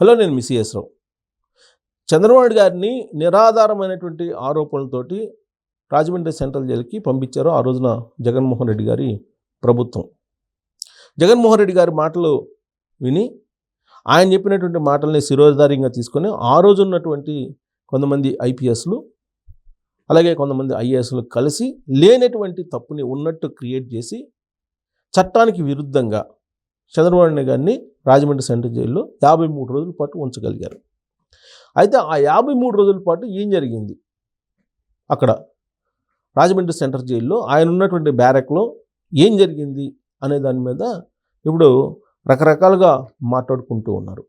Hello నేను miss రావు. చంద్రబాబు గారిని నిరాధారమైనటువంటి ఆరోపణలతోటి Rajahmundry central జైలుకి పంపించారు ఆ రోజున జగన్మోహన్ రెడ్డి గారి ప్రభుత్వం. జగన్మోహన్ రెడ్డి గారి మాటలు విని ఆయన చెప్పినటువంటి మాటల్ని శిరోధార్యంగా తీసుకొని ఆ రోజు ఉన్నటువంటి కొంతమంది ఐపీఎస్లు అలాగే కొంతమంది ఐఏఎస్లు కలిసి లేనటువంటి తప్పుని ఉన్నట్టు క్రియేట్ చేసి చట్టానికి విరుద్ధంగా చంద్రబాబు గారిని రాజమండ్రి సెంట్రల్ జైల్లో యాభై మూడు రోజుల పాటు ఉంచగలిగారు. అయితే ఆ యాభై మూడు రోజుల పాటు ఏం జరిగింది? అక్కడ రాజమండ్రి సెంట్రల్ జైల్లో ఆయన ఉన్నటువంటి బ్యారెక్లో ఏం జరిగింది అనే దాని మీద ఇప్పుడు రకరకాలుగా మాట్లాడుకుంటూ ఉన్నారు.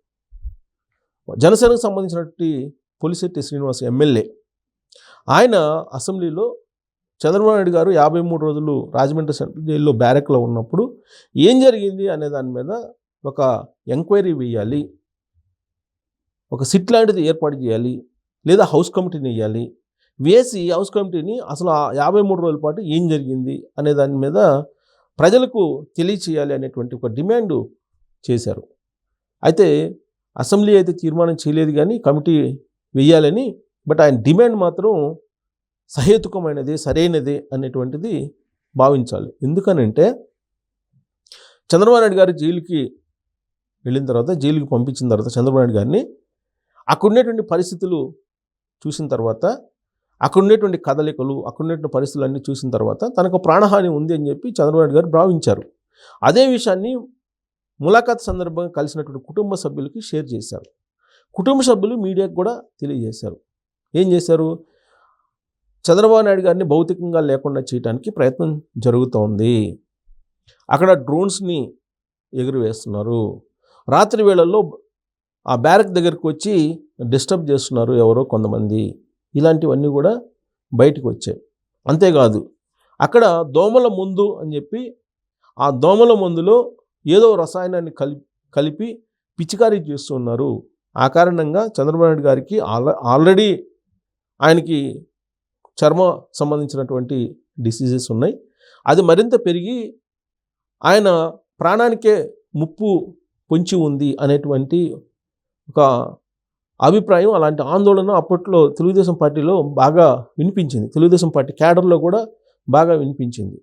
జనసేనకు సంబంధించినటువంటి పులిశెట్టి శ్రీనివాస్ ఎమ్మెల్యే ఆయన అసెంబ్లీలో చంద్రబాబు నాయుడు గారు యాభై మూడు రోజులు రాజమండ్రి సెంట్రల్ జైల్లో బ్యారెక్లో ఉన్నప్పుడు ఏం జరిగింది అనే దాని మీద ఒక ఎంక్వైరీ వేయాలి ఒక సిట్ లాంటిది ఏర్పాటు చేయాలి. లేదా హౌస్ కమిటీని వేయాలి వేసి హౌస్ కమిటీని అసలు ఆ యాభై మూడు రోజుల పాటు ఏం జరిగింది అనే దాని మీద ప్రజలకు తెలియచేయాలి అనేటువంటి ఒక డిమాండ్ చేశారు. అయితే అసెంబ్లీ అయితే తీర్మానం చేయలేదు కానీ కమిటీ వేయాలని బట్ ఆయన డిమాండ్ మాత్రం సహేతుకమైనది సరైనది అనేటువంటిది భావించాలి. ఎందుకనంటే చంద్రబాబు నాయుడు గారు జైలుకి వెళ్ళిన తర్వాత జైలుకి పంపించిన తర్వాత చంద్రబాబు నాయుడు గారిని అక్కడ ఉండేటువంటి పరిస్థితులు చూసిన తర్వాత అక్కడ ఉండేటువంటి కదలికలు అక్కడ ఉండేటువంటి పరిస్థితులు అన్నీ చూసిన తర్వాత తనకు ప్రాణహాని ఉంది అని చెప్పి చంద్రబాబు నాయుడు గారు భావించారు. అదే విషయాన్ని ములాఖాత్ సందర్భంగా కలిసినటువంటి కుటుంబ సభ్యులకి షేర్ చేశారు. కుటుంబ సభ్యులు మీడియాకు కూడా తెలియజేశారు. ఏం చేశారు? చంద్రబాబు నాయుడు గారిని భౌతికంగా లేకుండా చేయడానికి ప్రయత్నం జరుగుతోంది. అక్కడ డ్రోన్స్ని ఎగురవేస్తున్నారు. రాత్రి వేళల్లో ఆ బ్యారక్ దగ్గరకు వచ్చి డిస్టర్బ్ చేస్తున్నారు ఎవరో కొంతమంది. ఇలాంటివన్నీ కూడా బయటకు వచ్చాయి. అంతేకాదు అక్కడ దోమల ముందు అని చెప్పి ఆ దోమల మందులో ఏదో రసాయనాన్ని కలిపి కలిపి పిచికారీ చేస్తున్నారు ఆ కారణంగా చంద్రబాబు నాయుడు గారికి ఆల్రెడీ ఆయనకి చర్మ సంబంధించినటువంటి డిసీజెస్ ఉన్నాయి. అది మరింత పెరిగి ఆయన ప్రాణానికే ముప్పు పొంచి ఉంది అనేటువంటి ఒక అభిప్రాయం అలాంటి ఆందోళన అప్పట్లో తెలుగుదేశం పార్టీలో బాగా వినిపించింది. తెలుగుదేశం పార్టీ క్యాడర్లో కూడా బాగా వినిపించింది.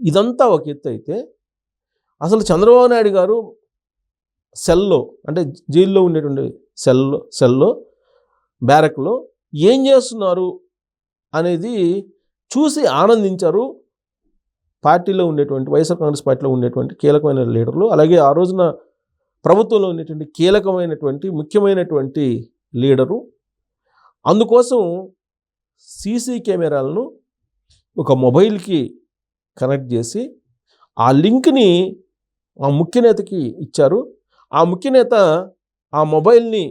ఇదంతా ఒక ఎత్తు అయితే అసలు చంద్రబాబు నాయుడు గారు సెల్లో అంటే జైల్లో ఉండేటువంటి సెల్లో సెల్లో బ్యారక్లో ఏం చేస్తున్నారు అనేది చూసి ఆనందించారు. పార్టీలో ఉండేటువంటి వైఎస్ఆర్ కాంగ్రెస్ పార్టీలో ఉండేటువంటి కీలకమైన లీడర్లు అలాగే ఆ రోజున ప్రభుత్వంలో ఉండేటువంటి కీలకమైనటువంటి ముఖ్యమైనటువంటి లీడరు. అందుకోసం సీసీ కెమెరాలను ఒక మొబైల్కి కనెక్ట్ చేసి ఆ లింక్ని ఆ ముఖ్య నేతకి ఇచ్చారు. ఆ ముఖ్య నేత ఆ మొబైల్ని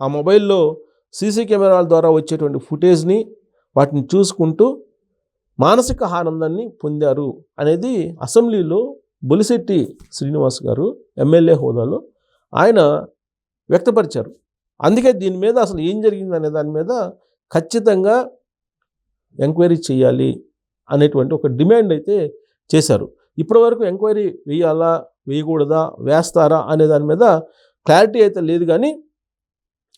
ఆ మొబైల్లో సీసీ కెమెరాల ద్వారా వచ్చేటువంటి ఫుటేజ్ని వాటిని చూసుకుంటూ మానసిక ఆనందాన్ని పొందారు అనేది అసెంబ్లీలో బొలిశెట్టి శ్రీనివాస్ గారు ఎమ్మెల్యే హోదాలో ఆయన వ్యక్తపరిచారు. అందుకే దీని మీద అసలు ఏం జరిగింది అనే దాని మీద ఖచ్చితంగా ఎంక్వైరీ చేయాలి అనేటువంటి ఒక డిమాండ్ అయితే చేశారు. ఇప్పటివరకు ఎంక్వైరీ వేయాలా వేయకూడదా వేస్తారా అనే దాని మీద క్లారిటీ అయితే లేదు కానీ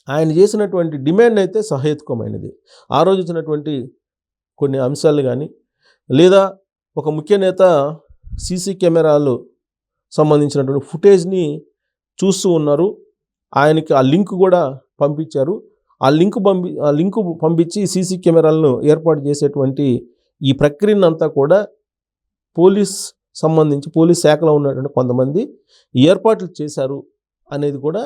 ఆయన చేసినటువంటి డిమాండ్ అయితే సహేతుకమైనది. ఆ రోజు ఇచ్చినటువంటి కొన్ని అంశాలు కానీ లేదా ఒక ముఖ్య నేత సీసీ కెమెరాలు సంబంధించినటువంటి ఫుటేజ్ని చూస్తూ ఉన్నారు. ఆయనకి ఆ లింక్ కూడా పంపించారు. ఆ లింక్ పంపి ఆ లింక్ పంపించి సీసీ కెమెరాలను ఏర్పాటు చేసేటువంటి ఈ ప్రక్రియనంతా కూడా పోలీస్ సంబంధించి పోలీస్ శాఖలో ఉన్నటువంటి కొంతమంది ఏర్పాట్లు చేశారు అనేది కూడా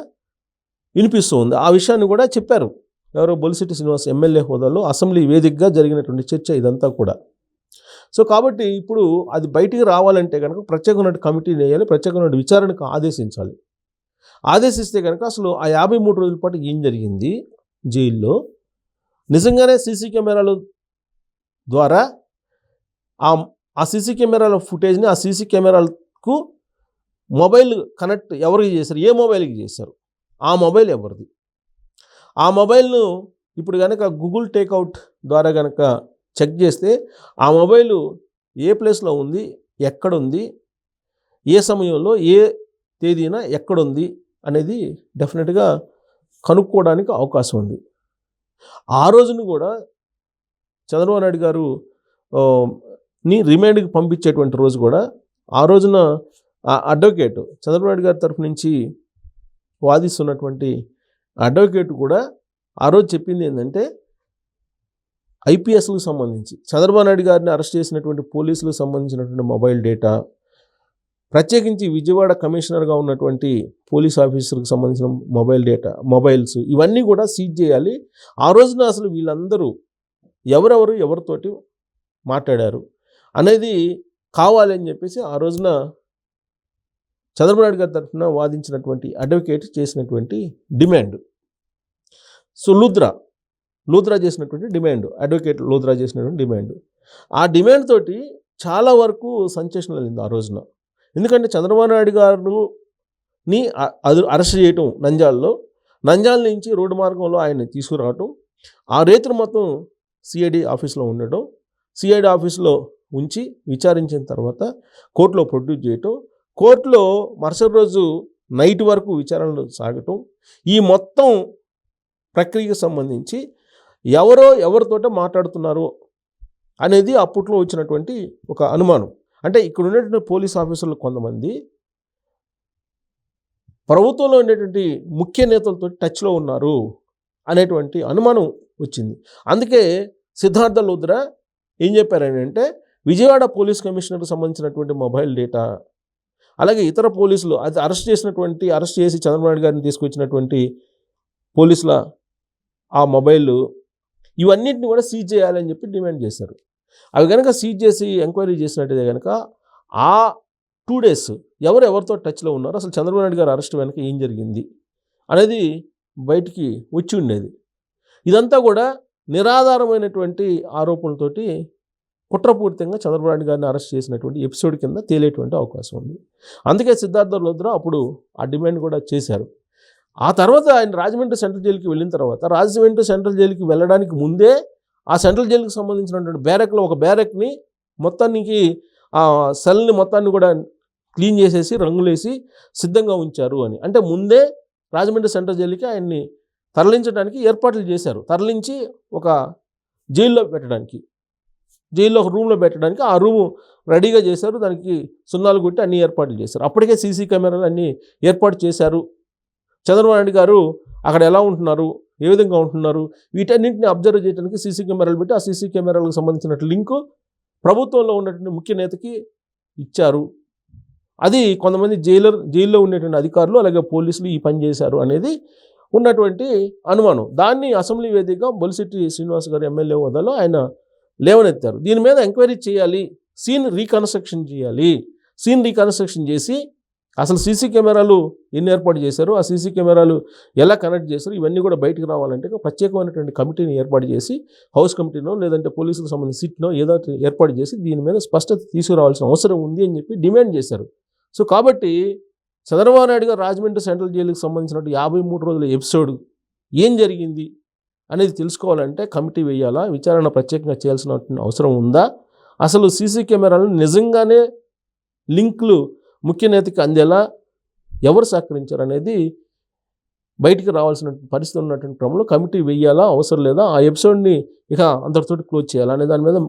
వినిపిస్తూ ఉంది. ఆ విషయాన్ని కూడా చెప్పారు. ఎవరో బొలిసిటి శ్రీనివాస్ ఎమ్మెల్యే హోదాలో అసెంబ్లీ వేదికగా జరిగినటువంటి చర్చ ఇదంతా కూడా. సో కాబట్టి ఇప్పుడు అది బయటికి రావాలంటే కనుక ప్రత్యేకమైన కమిటీని వేయాలి ప్రత్యేకమైన విచారణకు ఆదేశించాలి. ఆదేశిస్తే కనుక అసలు ఆ యాభై మూడు రోజుల పాటు ఏం జరిగింది జైల్లో? నిజంగానే సీసీ కెమెరాలు ద్వారా ఆ సీసీ కెమెరాల ఫుటేజ్ని ఆ సీసీ కెమెరాలకు మొబైల్ కనెక్ట్ ఎవరికి చేశారు? ఏ మొబైల్కి చేశారు? ఆ మొబైల్ ఎవరిది? ఆ మొబైల్ను ఇప్పుడు కనుక గూగుల్ టేక్అవుట్ ద్వారా కనుక చెక్ చేస్తే ఆ మొబైల్ ఏ ప్లేస్లో ఉంది ఎక్కడుంది ఏ సమయంలో ఏ తేదీన ఎక్కడుంది అనేది డెఫినెట్గా కనుక్కోవడానికి అవకాశం ఉంది. ఆ రోజును కూడా చంద్రబాబు నాయుడు గారు ని రిమైండ్కి పంపించేటువంటి రోజు కూడా ఆ రోజున ఆ అడ్వకేట్ చంద్రబాబు నాయుడు గారి తరఫు నుంచి వాదిస్తున్నటువంటి అడ్వకేట్ కూడా ఆ రోజు చెప్పింది ఏంటంటే ఐపీఎస్లకు సంబంధించి చంద్రబాబు నాయుడు గారిని అరెస్ట్ చేసినటువంటి పోలీసులకు సంబంధించినటువంటి మొబైల్ డేటా ప్రత్యేకించి విజయవాడ కమిషనర్గా ఉన్నటువంటి పోలీస్ ఆఫీసర్కి సంబంధించిన మొబైల్ డేటా మొబైల్స్ ఇవన్నీ కూడా సీజ్ చేయాలి. ఆ రోజున అసలు వీళ్ళందరూ ఎవరెవరు ఎవరితోటి మాట్లాడారు అనేది కావాలి అని చెప్పేసి ఆ రోజున చంద్రబాబు నాయుడు గారి తరఫున వాదించినటువంటి అడ్వకేట్ చేసినటువంటి డిమాండ్ సో లూద్రా లూద్రా చేసినటువంటి డిమాండ్ అడ్వకేట్ లూద్రా చేసినటువంటి డిమాండ్ ఆ డిమాండ్ తోటి చాలా వరకు సంచేషన్ వెళ్ళింది ఆ రోజున. ఎందుకంటే చంద్రబాబు నాయుడు గారుని అది అరెస్ట్ చేయటం నంజాల్లో నంజాల నుంచి రోడ్డు మార్గంలో ఆయన్ని తీసుకురావటం ఆ రేతులు మొత్తం సిఐడి ఆఫీస్లో ఉండటం సిఐడి ఆఫీస్లో ఉంచి విచారించిన తర్వాత కోర్టులో ప్రొడ్యూస్ చేయటం కోర్టులో మరుసటి రోజు నైట్ వరకు విచారణలు సాగటం ఈ మొత్తం ప్రక్రియకు సంబంధించి ఎవరో ఎవరితోట మాట్లాడుతున్నారు అనేది అప్పట్లో వచ్చినటువంటి ఒక అనుమానం. అంటే ఇక్కడ ఉండేటువంటి పోలీస్ ఆఫీసర్లు కొంతమంది ప్రభుత్వంలో ఉండేటువంటి ముఖ్య నేతలతో టచ్లో ఉన్నారు అనేటువంటి అనుమానం వచ్చింది. అందుకే సిద్ధార్థ లుద్రా ఏం చెప్పారని విజయవాడ పోలీస్ కమిషనర్కు సంబంధించినటువంటి మొబైల్ డేటా అలాగే ఇతర పోలీసులు అది అరెస్ట్ చేసినటువంటి అరెస్ట్ చేసి చంద్రబాబు గారిని తీసుకొచ్చినటువంటి పోలీసుల ఆ మొబైల్ ఇవన్నిటిని కూడా సీజ్ చేయాలని చెప్పి డిమాండ్ చేశారు. అవి కనుక సీజ్ చేసి ఎంక్వైరీ చేసినట్టయితే కనుక ఆ టూ డేస్ ఎవరు ఎవరితో టచ్లో ఉన్నారు అసలు చంద్రబాబు నాయుడు గారు అరెస్ట్ వెనక ఏం జరిగింది అనేది బయటికి వచ్చి ఉండేది. ఇదంతా కూడా నిరాధారమైనటువంటి ఆరోపణలతోటి కుట్రపూరితంగా చంద్రబాబు గారిని అరెస్ట్ చేసినటువంటి ఎపిసోడ్ కింద తేలేటువంటి అవకాశం ఉంది. అందుకే సిద్ధార్థ లోద్రా అప్పుడు ఆ డిమాండ్ కూడా చేశారు. ఆ తర్వాత ఆయన రాజమండ్రి సెంట్రల్ జైలుకి వెళ్ళిన తర్వాత రాజమండ్రి సెంట్రల్ జైలుకి వెళ్ళడానికి ముందే ఆ సెంట్రల్ జైలుకి సంబంధించినటువంటి బ్యారెక్లో ఒక బ్యారెక్ని మొత్తానికి ఆ సెల్ని మొత్తాన్ని కూడా క్లీన్ చేసేసి రంగులేసి సిద్ధంగా ఉంచారు అని. అంటే ముందే రాజమండ్రి సెంట్రల్ జైలుకి ఆయన్ని తరలించడానికి ఏర్పాట్లు చేశారు. తరలించి ఒక జైల్లో పెట్టడానికి. జైల్లో ఒక రూమ్లో పెట్టడానికి ఆ రూము రెడీగా చేశారు. దానికి సున్నాలు కొట్టి అన్ని ఏర్పాట్లు చేశారు. అప్పటికే సీసీ కెమెరాలు అన్నీ ఏర్పాటు చేశారు. చంద్రబాబు నాయుడు గారు అక్కడ ఎలా ఉంటున్నారు? ఏ విధంగా ఉంటున్నారు? వీటన్నింటిని అబ్జర్వ్ చేయడానికి సీసీ కెమెరాలు పెట్టి ఆ సీసీ కెమెరాలకు సంబంధించిన లింకు ప్రభుత్వంలో ఉన్నటువంటి ముఖ్య నేతకి ఇచ్చారు. అది కొంతమంది జైలర్ జైల్లో ఉండేటువంటి అధికారులు అలాగే పోలీసులు ఈ పని చేశారు అనేది ఉన్నటువంటి అనుమానం. దాన్ని అసెంబ్లీ వేదికగా బొలిశెట్టి శ్రీనివాస్ గారు ఎమ్మెల్యే హోదాలో ఆయన లేవనెత్తారు. దీని మీద ఎంక్వైరీ చేయాలి. సీన్ రీకన్స్ట్రక్షన్ చేయాలి. సీన్ రీకన్స్ట్రక్షన్ చేసి అసలు సీసీ కెమెరాలు ఎన్ని ఏర్పాటు చేశారు? ఆ సీసీ కెమెరాలు ఎలా కనెక్ట్ చేశారు? ఇవన్నీ కూడా బయటకు రావాలంటే ప్రత్యేకమైనటువంటి కమిటీని ఏర్పాటు చేసి హౌస్ కమిటీనో లేదంటే పోలీసులకు సంబంధించిన సిట్నో ఏదో ఏర్పాటు చేసి దీని మీద స్పష్టత తీసుకురావాల్సిన అవసరం ఉంది అని చెప్పి డిమాండ్ చేశారు. సో కాబట్టి చంద్రబాబు నాయుడు గారు రాజమండ్రి సెంట్రల్ జైలుకి సంబంధించినట్టు యాభై మూడు రోజుల ఎపిసోడ్ ఏం జరిగింది? అనేది తెలుసుకోవాలంటే కమిటీ వేయాలా? విచారణ ప్రత్యేకంగా చేయాల్సిన అవసరం ఉందా? అసలు సీసీ కెమెరాలు నిజంగానే లింకులు ముఖ్య నేతకి అందేలా? ఎవరు సహకరించారు అనేది బయటికి రావాల్సిన పరిస్థితి ఉన్నటువంటి క్రమంలో కమిటీ వేయాలా? అవసరం లేదా? ఆ ఎపిసోడ్ని ఇక అందరితోటి క్లోజ్ చేయాలా? అనే దాని మీద